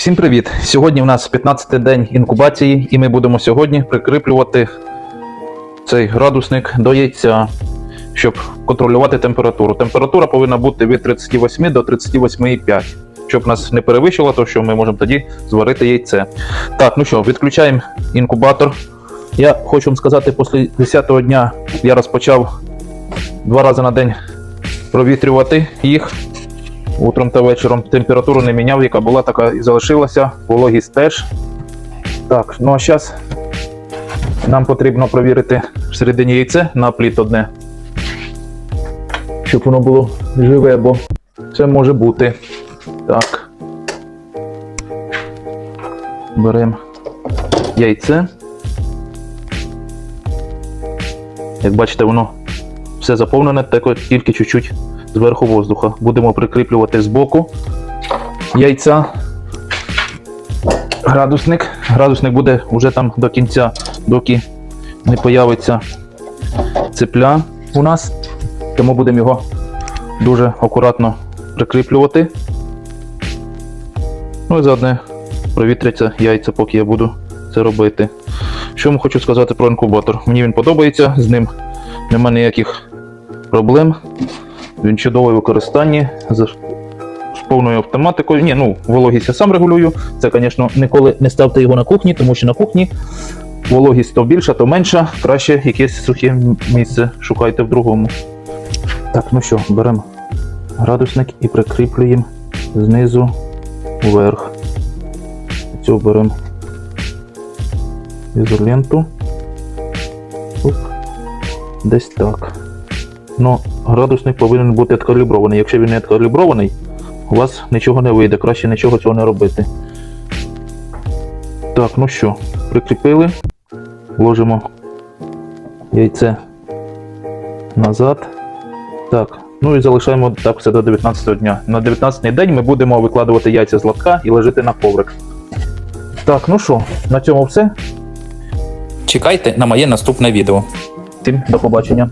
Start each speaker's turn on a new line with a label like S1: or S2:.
S1: Всім привіт! Сьогодні у нас 15-й день інкубації, і ми будемо сьогодні прикріплювати цей градусник до яйця, щоб контролювати температуру. Температура повинна бути від 38 до 38,5. Щоб нас не перевищило, то що ми можемо тоді зварити яйце. Так, ну що, відключаємо інкубатор. Я хочу вам сказати, після 10-го дня я розпочав два рази на день провітрювати їх. Утром та вечором температуру не міняв, яка була, така і залишилася. Вологість теж. Так, ну а зараз нам потрібно провірити всередині яйце на пліт одне. Щоб воно було живе, бо це може бути. Так. Беремо яйце. Як бачите, воно все заповнене, тако тільки чуть-чуть зверху воздуха. Будемо прикріплювати збоку яйця. Градусник. Градусник буде вже там до кінця, доки не появиться цепля у нас. Тому будемо його дуже акуратно прикріплювати. Ну і заодне провітряться яйця, поки я буду це робити. Що хочу сказати про інкубатор? Мені він подобається, з ним немає ніяких проблем. Він чудовий в використанні з, повною автоматикою. Ні, ну, вологість я сам регулюю. Це, звісно, ніколи не ставте його на кухні, тому що на кухні вологість то більша, то менша. Краще якесь сухе місце шукайте в другому. Так, ну що, беремо градусник і прикріплюємо знизу вверх. Цю беремо ізоленту. Десь так. Ну, градусник повинен бути відкалібрований. Якщо він не відкалібрований, у вас нічого не вийде, краще нічого цього не робити. Так, ну що, прикріпили, ложимо яйце назад. Так, ну і залишаємо так все до 19 дня. На 19 день ми будемо викладувати яйця з лотка і лежити на коврик. Так, ну що, на цьому все.
S2: Чекайте на моє наступне відео.
S1: Всім до побачення.